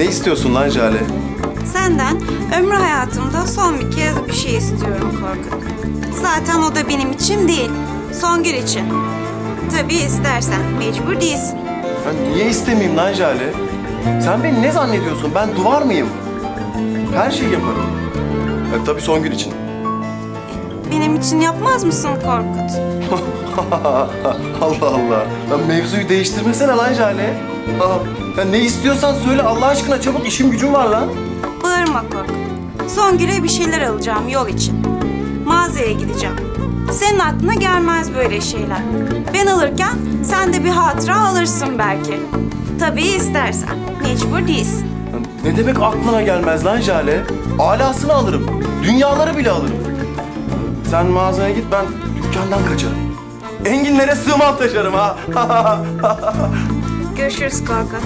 Ne istiyorsun lan Jale? Senden ömrü hayatımda son bir kez bir şey istiyorum Korkut. Zaten o da benim için değil, Songül için. Tabii istersen, mecbur değilsin. Ben niye istemeyeyim lan Jale? Sen beni ne zannediyorsun? Ben duvar mıyım? Her şeyi yaparım. E, tabii son gün için. Benim için yapmaz mısın Korkut? Allah Allah. Lan mevzuyu değiştirmesene lan Jale. Aa, ya ne istiyorsan söyle Allah aşkına çabuk işim gücüm var lan. Bağırma Korkut. Songül'e bir şeyler alacağım yol için. Mağazaya gideceğim. Senin aklına gelmez böyle şeyler. Ben alırken sen de bir hatıra alırsın belki. Tabii istersen. Mecbur değilsin. Ne demek aklına gelmez lan Jale? Alasını alırım. Dünyaları bile alırım. Sen mağazaya git ben dükkandan kaçarım. Enginlere sığmam taşırım ha. Görüşürüz Korkut.